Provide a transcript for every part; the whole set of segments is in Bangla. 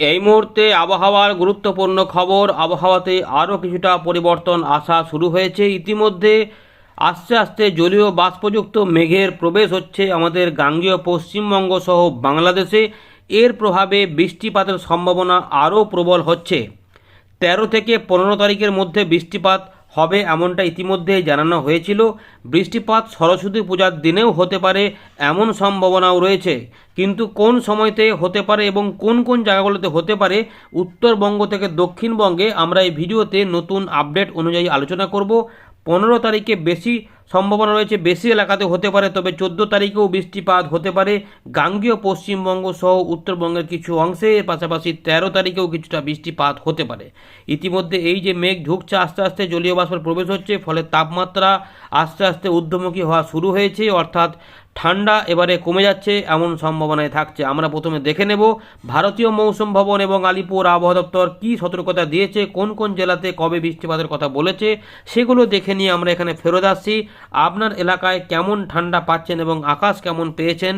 এই মুহূর্তে আবহাওয়ার গুরুত্বপূর্ণ খবর। আবহাওয়াতে আরও কিছুটা পরিবর্তন আসা শুরু হয়েছে। ইতিমধ্যে আস্তে আস্তে জলীয় বাষ্পযুক্ত মেঘের প্রবেশ হচ্ছে আমাদের গাঙ্গীয় পশ্চিমবঙ্গ সহ বাংলাদেশে। এর প্রভাবে বৃষ্টিপাতের সম্ভাবনা আরও প্রবল হচ্ছে। তেরো থেকে পনেরো তারিখের মধ্যে বৃষ্টিপাত হবে এমনটা ইতিমধ্যে জানানো হয়েছিল। বৃষ্টিপাত সরস্বতী পূজার দিনেও হতে পারে এমন সম্ভাবনাও রয়েছে। কিন্তু কোন সময়তে হতে পারে এবং কোন কোন জায়গাগুলোতে হতে পারে, উত্তরবঙ্গ থেকে দক্ষিণবঙ্গে আমরা এই ভিডিওতে নতুন আপডেট অনুযায়ী আলোচনা করব। পনেরো তারিখে বেশি সম্ভাবনা রয়েছে বেশি এলাকাতে হতে পারে, তবে চোদ্দ তারিখেও বৃষ্টিপাত হতে পারে। গাঙ্গীয় পশ্চিমবঙ্গ সহ উত্তরবঙ্গের কিছু অংশে এর পাশাপাশি তেরো তারিখেও কিছুটা বৃষ্টিপাত হতে পারে। ইতিমধ্যে এই যে মেঘ ঢুকছে আস্তে আস্তে জলীয় বাষ্পের প্রবেশ হচ্ছে, ফলে তাপমাত্রা আস্তে আস্তে ঊর্ধ্বমুখী হওয়া শুরু হয়েছে, অর্থাৎ ঠান্ডা এবারে কমে যাচ্ছে, এমন সম্ভাবনায় থাকছে। আমরা প্রথমে দেখে নেব ভারতীয় মৌসুম ভবন এবং আলিপুর আবহাওয়া দপ্তর কী সতর্কতা দিয়েছে, কোন কোন জেলাতে কবে বৃষ্টিপাতের কথা বলেছে, সেগুলো দেখে নিয়ে আমরা এখানে ফেরত আসছি। আপনার এলাকায় কেমন ঠান্ডা পাচ্ছেন এবং আকাশ কেমন পেয়েছেন,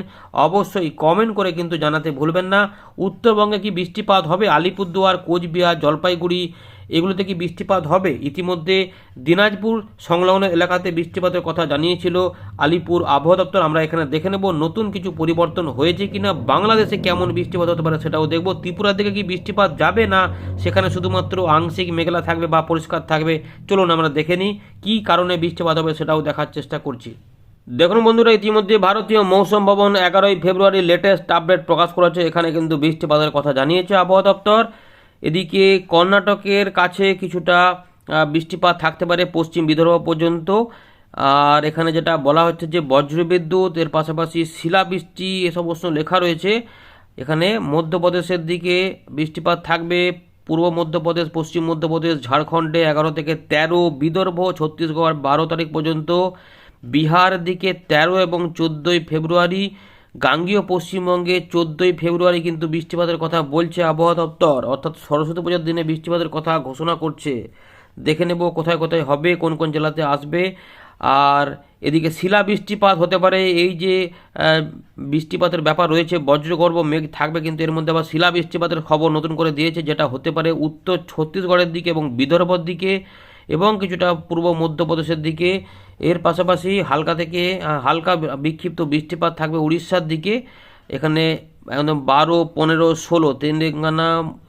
অবশ্যই কমেন্ট করে কিন্তু জানাতে ভুলবেন না। উত্তরবঙ্গে কি বৃষ্টিপাত হবে? আলিপুরদুয়ার, কোচবিহার, জলপাইগুড়ি এগুলোতে কি বৃষ্টিপাত হবে? ইতিমধ্যে দিনাজপুর সংলগ্ন এলাকাতে বৃষ্টিপাতের কথা জানিয়েছিল আলিপুর আবহাওয়া দপ্তর। আমরা এখানে দেখে নেব নতুন কিছু পরিবর্তন হয়েছে কিনা, বাংলাদেশে কেমন বৃষ্টিপাত হতে পারে সেটাও দেখব। ত্রিপুরার দিকে কি বৃষ্টিপাত যাবে না, সেখানে শুধুমাত্র আংশিক মেঘলা থাকবে বা পরিষ্কার থাকবে। চলুন আমরা দেখে নিই কী কারণে বৃষ্টিপাত হবে সেটাও দেখার চেষ্টা করছি। দেখুন বন্ধুরা, ইতিমধ্যে ভারতীয় মৌসুম ভবন এগারোই ফেব্রুয়ারি লেটেস্ট আপডেট প্রকাশ করেছে। এখানে কিন্তু বৃষ্টিপাতের কথা জানিয়েছে আবহাওয়া দপ্তর। এদিকে কর্ণাটকের কাছে কিছুটা বৃষ্টিপাত থাকতে পারে পশ্চিম বিদর্ভ পর্যন্ত। আর এখানে যেটা বলা হচ্ছে যে বজ্রবিদ্যুৎ, এর পাশাপাশি শিলাবৃষ্টি এ সমস্ত লেখা রয়েছে। এখানে মধ্যপ্রদেশের দিকে বৃষ্টিপাত থাকবে, পূর্ব মধ্যপ্রদেশ, পশ্চিম মধ্যপ্রদেশ, ঝাড়খণ্ডে এগারো থেকে তেরো, বিদর্ভ, ছত্তিশগড় বারো তারিখ পর্যন্ত, বিহার দিকে তেরো এবং চোদ্দোই ফেব্রুয়ারি গাঙ্গীয় পশ্চিমবঙ্গে চোদ্দোই ফেব্রুয়ারি কিন্তু বৃষ্টিপাতের কথা বলছে আবহাওয়া দপ্তর, অর্থাৎ সরস্বতী পূজার দিনে বৃষ্টিপাতের কথা ঘোষণা করছে। দেখে নেব কোথায় কোথায় হবে, কোন কোন জেলাতে আসবে। আর এদিকে শিলা বৃষ্টিপাত হতে পারে, এই যে বৃষ্টিপাতের ব্যাপার রয়েছে, বজ্রগর্ভ মেঘ থাকবে কিন্তু এর মধ্যে আবার শিলা বৃষ্টিপাতের খবর নতুন করে দিয়েছে, যেটা হতে পারে উত্তর ছত্তিশগড়ের দিকে এবং বিদর্ভর দিকে। এবং কিছুটা পূর্ব মধ্যপ্রদেশের দিকে। এর পাশাপাশি হালকা থেকে, হালকা বিক্ষিপ্ত বৃষ্টিপাত থাকবে উড়িষ্যার দিকে। এখানে একদম বারো, পনেরো, ষোলো তেলেঙ্গানা,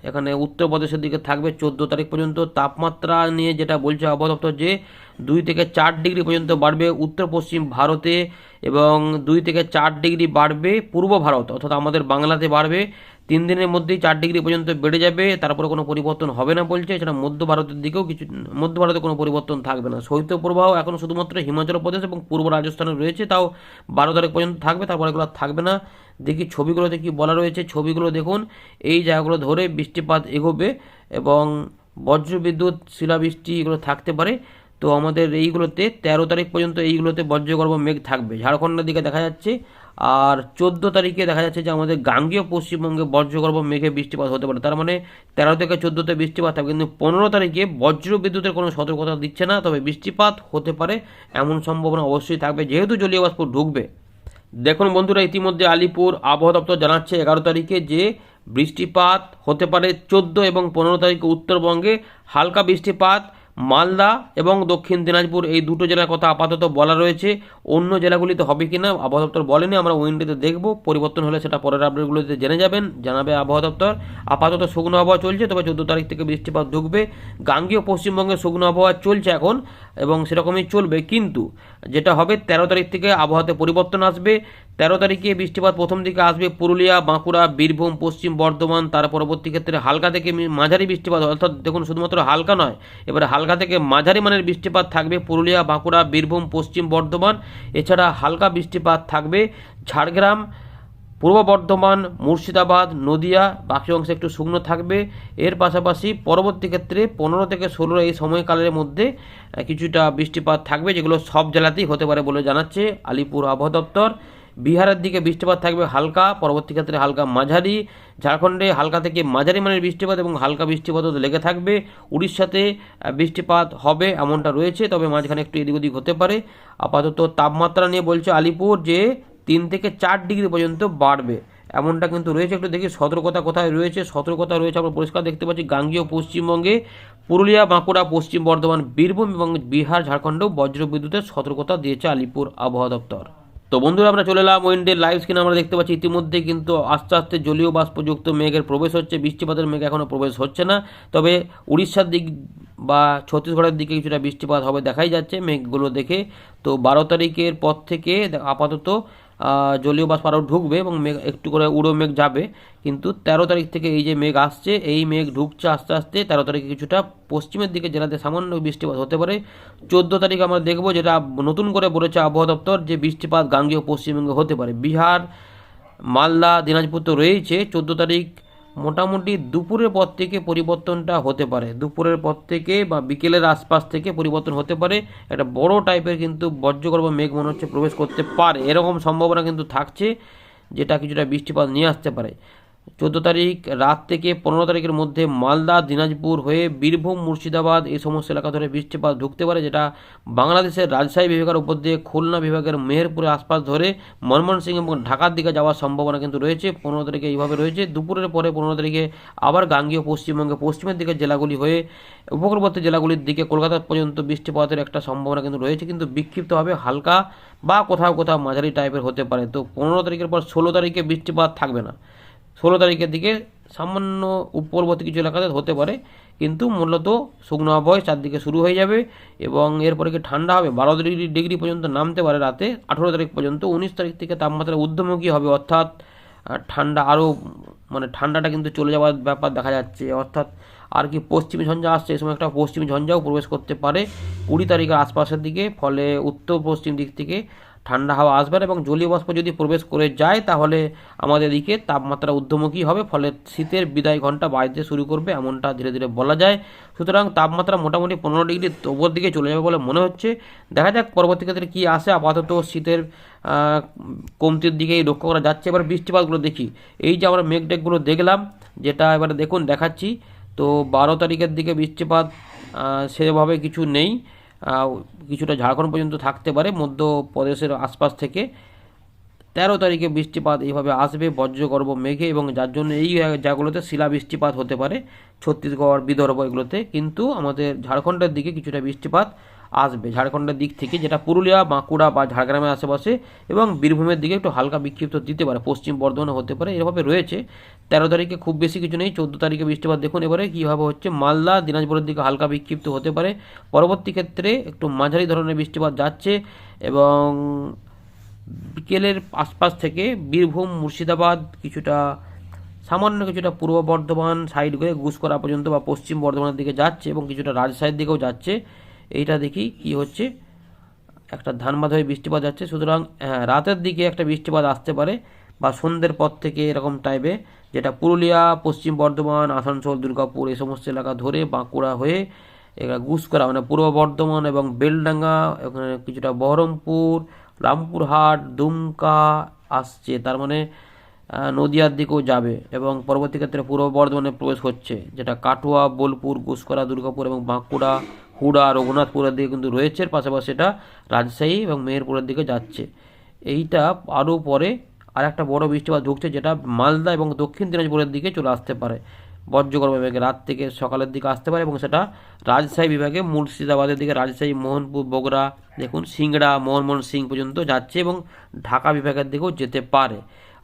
এখানে উত্তরপ্রদেশের দিকে থাকবে চোদ্দ তারিখ পর্যন্ত। তাপমাত্রা নিয়ে যেটা বলছে আবহাওয়া দপ্তর যে দুই থেকে চার ডিগ্রি পর্যন্ত বাড়বে উত্তর পশ্চিম ভারতে এবং দুই থেকে চার ডিগ্রি বাড়বে পূর্ব ভারত, অর্থাৎ আমাদের বাংলাতে বাড়বে। তিন দিনের মধ্যেই চার ডিগ্রি পর্যন্ত বেড়ে যাবে, তারপরে কোনো পরিবর্তন হবে না বলছে এছাড়া মধ্য ভারতের দিকেও কিছু, মধ্য ভারতে কোনো পরিবর্তন থাকবে না। শৈত্যপ্রবাহ এখন শুধুমাত্র হিমাচল প্রদেশ এবং পূর্ব রাজস্থানে রয়েছে, তাও বারো তারিখ পর্যন্ত থাকবে, তারপরে এগুলো থাকবে না। দেখি ছবিগুলোতে কি বলা রয়েছে, ছবিগুলো দেখুন। এই জায়গাগুলো ধরে বৃষ্টিপাত এগোবে এবং বজ্রবিদ্যুৎ, শিলাবৃষ্টি এগুলো থাকতে পারে। তো আমাদের এইগুলোতে তেরো তারিখ পর্যন্ত এইগুলোতে বজ্রগর্ভ মেঘ থাকবে। ঝাড়খণ্ডের দিকে দেখা যাচ্ছে আর চোদ্দ তারিখে দেখা যাচ্ছে যে আমাদের গাঙ্গীয় পশ্চিমবঙ্গে বজ্রগর্ভ মেঘে বৃষ্টিপাত হতে পারে। তার মানে তেরো থেকে চোদ্দোতে বৃষ্টিপাত থাকবে, কিন্তু পনেরো তারিখে বজ্র বিদ্যুতের কোনো সতর্কতা দিচ্ছে না, তবে বৃষ্টিপাত হতে পারে এমন সম্ভাবনা অবশ্যই থাকবে। যেহেতু জলীয় বাষ্প ঢুকবে, দেখুন বন্ধুরা, ইতিমধ্যে আলিপুর আবহাওয়া দপ্তর জানাচ্ছে এগারো তারিখে যে বৃষ্টিপাত হতে পারে চোদ্দ এবং পনেরো তারিখে উত্তরবঙ্গে হালকা বৃষ্টিপাত। মালদা এবং দক্ষিণ দিনাজপুর এই দুটো জেলার কথা আপাতত বলা রয়েছে। অন্য জেলাগুলিতে হবে কি না আবহাওয়া দপ্তর বলেনি, আমরা উইন্ডোতে দেখব। পরিবর্তন হলে সেটা পরের আপডেটগুলোতে জেনে যাবেন, জানাবে আবহাওয়া দপ্তর। আপাতত শুকনো আবহাওয়া চলছে, তবে চোদ্দ তারিখ থেকে বৃষ্টিপাত ঢুকবে। গাঙ্গীয় পশ্চিমবঙ্গে শুকনো আবহাওয়া চলছে এখন এবং সেরকমই চলবে। কিন্তু যেটা হবে, তেরো তারিখ থেকে আবহাওয়াতে পরিবর্তন আসবে। তেরো তারিখে বৃষ্টিপাত প্রথম দিকে আসবে পুরুলিয়া, বাঁকুড়া, বীরভূম, পশ্চিম বর্ধমান, তার পরবর্তী ক্ষেত্রে হালকা থেকে মাঝারি বৃষ্টিপাত, অর্থাৎ দেখুন শুধুমাত্র হালকা নয়, এবারে হালকা থেকে মাঝারি মানের বৃষ্টিপাত থাকবে পুরুলিয়া, বাঁকুড়া, বীরভূম, পশ্চিম বর্ধমান, এছাড়া হালকা বৃষ্টিপাত থাকবে ঝাড়গ্রাম, পূর্ব বর্ধমান, মুর্শিদাবাদ, নদিয়া, বাকি অংশে একটু শুকনো থাকবে। এর পাশাপাশি পরবর্তী ক্ষেত্রে পনেরো থেকে ষোলো এই সময়কালের মধ্যে কিছুটা বৃষ্টিপাত থাকবে, যেগুলো সব জেলাতেই হতে পারে বলে জানাচ্ছে আলিপুর আবহাওয়া দপ্তর। বিহারের দিকে বৃষ্টিপাত থাকবে হালকা, পরবর্তী ক্ষেত্রে হালকা মাঝারি। ঝাড়খণ্ডে হালকা থেকে মাঝারি মানের বৃষ্টিপাত এবং হালকা বৃষ্টিপাতও লেগে থাকবে। উড়িষ্যাতে বৃষ্টিপাত হবে এমনটা রয়েছে, তবে মাঝখানে একটু এদিক ওদিক হতে পারে। আপাতত তাপমাত্রা নিয়ে বলছে আলিপুর যে তিন থেকে চার ডিগ্রি পর্যন্ত বাড়বে। এমনটা কিন্তু রয়েছে, একটু দেখি সতর্কতা কোথায় রয়েছে। সতর্কতা রয়েছে আমরা পরিষ্কার দেখতে পাচ্ছি গাঙ্গীয় পশ্চিমবঙ্গে। পুরুলিয়া, বাঁকুড়া, পশ্চিম বর্ধমান, বীরভূম এবং বিহার, ঝাড়খণ্ডেও বজ্র বিদ্যুতের সতর্কতা দিয়েছে আলিপুর আবহাওয়া দপ্তর। তো বন্ধুরা, আমরা চলে এলাম ওয়েন্ডের লাইভ স্ক্রিনে আমরা দেখতে পাচ্ছি ইতিমধ্যে কিন্তু আস্তে আস্তে জলীয় বাষ্পযুক্ত মেঘের প্রবেশ হচ্ছে, বৃষ্টিপাতের মেঘ এখনও প্রবেশ হচ্ছে না। তবে উড়িষ্যার দিক বা ছত্তিশগড়ের দিকে কিছুটা বৃষ্টিপাত হবে, দেখাই যাচ্ছে মেঘগুলো দেখে। তো বারো তারিখের পর থেকে আপাতত জলীয় বাষ্প আরও ঢুকবে এবং মেঘ একটু করে উড়ো মেঘ যাবে। কিন্তু তেরো তারিখ থেকে এই যে মেঘ আসছে, এই মেঘ ঢুকছে আস্তে আস্তে তেরো তারিখে কিছুটা পশ্চিমের দিকে জেলাতে সামান্য বৃষ্টিপাত হতে পারে। চোদ্দ তারিখ আমরা দেখব যেটা নতুন করে বলেছে আবহাওয়া দপ্তর যে বৃষ্টিপাত গাঙ্গেয় পশ্চিমবঙ্গে হতে পারে। বিহার, মালদা, দিনাজপুর তো রয়েছে চোদ্দ তারিখ মোটামুটি দুপুরের পর থেকে পরিবর্তনটা হতে পারে। দুপুরের পর থেকে বা বিকেলের আশপাশ থেকে পরিবর্তন হতে পারে। একটা বড় টাইপের কিন্তু বজ্রগর্ভ মেঘ মনে হচ্ছে প্রবেশ করতে পারে। এরকম সম্ভাবনা কিন্তু থাকছে, যেটা কিছুটা বৃষ্টিপাত নিয়ে আসতে পারে। চোদ্দ তারিখ রাত থেকে পনেরো তারিখের মধ্যে মালদা, দিনাজপুর হয়ে বীরভূম, মুর্শিদাবাদ এই সমস্ত এলাকা ধরে বৃষ্টিপাত ঢুকতে পারে, যেটা বাংলাদেশের রাজশাহী বিভাগের উপর দিয়ে খুলনা বিভাগের মেহেরপুরের আশপাশ ধরে ময়মনসিংহ এবং ঢাকার দিকে যাওয়ার সম্ভাবনা কিন্তু রয়েছে। পনেরো তারিখে এইভাবে রয়েছে। দুপুরের পরে পনেরো তারিখে আবার গাঙ্গীয় পশ্চিমবঙ্গে পশ্চিমের দিকে জেলাগুলি হয়ে উপকূলবর্তী জেলাগুলির দিকে কলকাতা পর্যন্ত বৃষ্টিপাতের একটা সম্ভাবনা কিন্তু রয়েছে, কিন্তু বিক্ষিপ্তভাবে হালকা বা কোথাও কোথাও মাঝারি টাইপের হতে পারে। তো পনেরো তারিখের পর ষোলো তারিখে বৃষ্টিপাত থাকবে না। ষোলো তারিখের দিকে সামান্য উপরবর্তী কিছু এলাকাতে হতে পারে, কিন্তু মূলত শুকনো আবহাওয়া চারদিকে শুরু হয়ে যাবে এবং এরপরে কি ঠান্ডা হবে, বারো ডিগ্রি ডিগ্রি পর্যন্ত নামতে পারে রাতে, আঠেরো তারিখ পর্যন্ত, উনিশ তারিখ থেকে তাপমাত্রা ঊর্ধ্বমুখী হবে, অর্থাৎ ঠান্ডা আরও মানে ঠান্ডাটা কিন্তু চলে যাওয়ার ব্যাপার দেখা যাচ্ছে, অর্থাৎ আর কি পশ্চিমী ঝঞ্ঝা আসছে এই সময় একটা পশ্চিমী ঝঞ্ঝাও প্রবেশ করতে পারে, কুড়ি তারিখের আশপাশের দিকে, ফলে উত্তর পশ্চিম দিক থেকে ঠান্ডা হাওয়া আসবে এবং জলীয় বাষ্প যদি প্রবেশ করে যায়, তাহলে আমাদের দিকে তাপমাত্রা ঊর্ধ্বমুখী হবে, ফলে শীতের বিদায় ঘণ্টা বাজতে শুরু করবে, এমনটা ধীরে ধীরে বলা যায়। সুতরাং তাপমাত্রা মোটামুটি পনেরো ডিগ্রি ওপর দিকে চলে যাবে বলে মনে হচ্ছে। দেখা যাক পরবর্তী ক্ষেত্রে কী আসে। আপাতত শীতের কমতির দিকেই লক্ষ্য করা যাচ্ছে। এবার বৃষ্টিপাতগুলো দেখি। এই যে আমরা মেঘ টেঘগুলো দেখলাম, যেটা এবারে দেখুন, দেখাচ্ছি। তো বারো তারিখের দিকে বৃষ্টিপাত সেভাবে কিছু নেই। কিছুটা ঝাড়খণ্ড পর্যন্ত থাকতে পারে মধ্যপ্রদেশের আশপাশ থেকে। তেরো তারিখে বৃষ্টিপাত এইভাবে আসবে, বজ্রগর্ভ, মেঘে এবং যার জন্য এই জায়গাগুলোতে শিলা বৃষ্টিপাত হতে পারে, ছত্তিশগড়, বিদর্ভ এগুলোতে। কিন্তু আমাদের ঝাড়খণ্ডের দিকে কিছুটা বৃষ্টিপাত আসবে। ঝাড়খণ্ডের দিক থেকে যেটা পুরুলিয়া, বাঁকুড়া বা ঝাড়গ্রামের আশেপাশে এবং বীরভূমের দিকে একটু হালকা বিক্ষিপ্ত দিতে পারে, পশ্চিম বর্ধমানে হতে পারে, এভাবে রয়েছে। তেরো তারিখে খুব বেশি কিছু নেই, চোদ্দ তারিখে বৃষ্টিপাত। দেখুন এবারে কীভাবে হচ্ছে, মালদা, দিনাজপুরের দিকে হালকা বিক্ষিপ্ত হতে পারে। পরবর্তী ক্ষেত্রে একটু মাঝারি ধরনের বৃষ্টিপাত যাচ্ছে এবং বিকেলের আশপাশ থেকে বীরভূম, মুর্শিদাবাদ কিছুটা সামান্য কিছুটা পূর্ব বর্ধমান সাইড করে গুসকরা পর্যন্ত বা পশ্চিম বর্ধমানের দিকে যাচ্ছে এবং কিছুটা রাজশাহীর দিকেও যাচ্ছে। এইটা দেখি কি হচ্ছে। একটা ধানবাদ হয়ে বৃষ্টিপাত যাচ্ছে। সুতরাং রাতের দিকে একটা বৃষ্টিপাত আসতে পারে বা সন্ধ্যের পর থেকে এরকম টাইপে যেটা পুরুলিয়া, পশ্চিম বর্ধমান, আসানসোল, দুর্গাপুর এই সমস্ত এলাকা ধরে বাঁকুড়া হয়ে এরা গুসকরা মানে পূর্ব বর্ধমান এবং বেলডাঙ্গা কিছুটা বহরমপুর রামপুরহাট, দুমকা আসছে। তার মানে নদিয়ার দিকেও যাবে এবং পরবর্তী ক্ষেত্রে পূর্ব বর্ধমানে প্রবেশ হচ্ছে, যেটা কাটুয়া, বোলপুর গুসকরা দুর্গাপুর এবং বাঁকুড়া, হুড়া, রঘুনাথপুরের দিকে কিন্তু রয়েছে। পাশাপাশি এটা রাজশাহী এবং মেহেরপুরের দিকে যাচ্ছে। এইটা আরও পরে আর একটা বড় বৃষ্টিপাত ঢুকছে, যেটা মালদা এবং দক্ষিণ দিনাজপুরের দিকে চলে আসতে পারে। বজ্রগর্ভ বিভাগে রাত থেকে সকালের দিকে আসতে পারে এবং সেটা রাজশাহী বিভাগে মুর্শিদাবাদের দিকে রাজশাহী, মোহনপুর, বগুড়া, দেখুন, সিংড়া মোহনমোহন সিং পর্যন্ত যাচ্ছে এবং ঢাকা বিভাগের দিকেও যেতে পারে।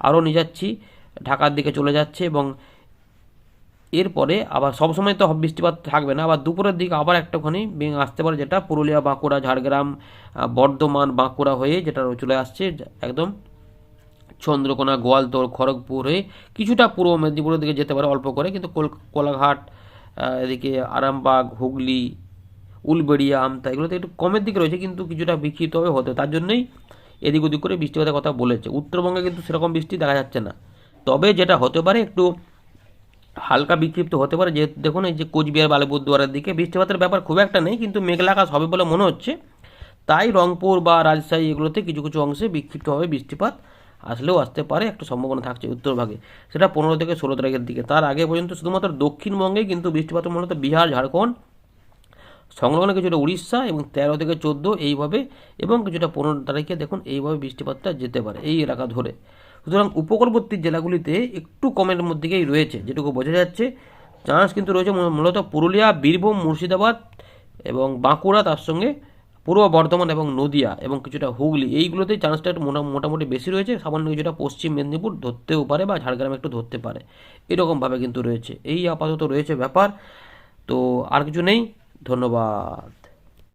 আরও নিয়ে যাচ্ছি, ঢাকার দিকে চলে যাচ্ছে এবং এরপরে আবার সবসময় তো বৃষ্টিপাত থাকবে না, আবার দুপুরের দিকে আবার একটাখানি আসতে পারে যেটা পুরুলিয়া, বাঁকুড়া, ঝাড়গ্রাম বর্ধমান, বাঁকুড়া হয়ে যেটা চলে আসছে, একদম চন্দ্রকোনা গোয়ালতোড় খড়গপুর কিছুটা পূর্ব মেদিনীপুরের দিকে যেতে পারে অল্প করে। কিন্তু কোল- কোলাঘাট এদিকে আরামবাগ, হুগলি, উলবেড়িয়া, আমতা, এগুলোতে একটু কমের দিকে রয়েছে, কিন্তু কিছুটা বিক্ষিপ্ত হবে হতে তার জন্যই এদিক ওদিক করে বৃষ্টিপাতের কথা বলেছে। উত্তরবঙ্গে কিন্তু সেরকম বৃষ্টি দেখা যাচ্ছে না। তবে যেটা হতে পারে, একটু হালকা বিক্ষিপ্ত হতে পারে। যে দেখুন, এই যে কোচবিহার আলিপুরদুয়ারের দিকে বৃষ্টিপাতের ব্যাপার খুব একটা নেই, কিন্তু মেঘলা আকাশ হবে বলে মনে হচ্ছে। তাই রংপুর বা রাজশাহী এগুলোতে কিছু কিছু অংশে বিক্ষিপ্তভাবে বৃষ্টিপাত আসলেও আসতে পারে, একটা সম্ভাবনা থাকছে উত্তরভাগে সেটা পনেরো থেকে ষোলো তারিখের দিকে। তার আগে পর্যন্ত শুধুমাত্র দক্ষিণবঙ্গে কিন্তু বৃষ্টিপাত মূলত বিহার, ঝাড়খণ্ড, সংলগ্ন কিছুটা উড়িষ্যা এবং তেরো থেকে চোদ্দ এইভাবে এবং কিছুটা পনেরো তারিখে দেখুন এইভাবে বৃষ্টিপাতটা যেতে পারে এই এলাকা ধরে। সুতরাং উপকূলবর্তী জেলাগুলিতে একটু কমের মধ্যেই রয়েছে, যেটুকু বোঝা যাচ্ছে। চান্স কিন্তু রয়েছে মূলত পুরুলিয়া, বীরভূম, মুর্শিদাবাদ এবং বাঁকুড়া তার সঙ্গে পূর্ব বর্ধমান এবং নদিয়া এবং কিছুটা হুগলি, এইগুলোতেই চান্সটা একটু মোটা, মোটামুটি বেশি রয়েছে। সামান্য কিছুটা পশ্চিম মেদিনীপুর ধরতেও পারে বা ঝাড়গ্রাম একটু ধরতে পারে। এরকমভাবে কিন্তু রয়েছে। এই আপাতত রয়েছে ব্যাপার। তো আর কিছু নেই। ধন্যবাদ।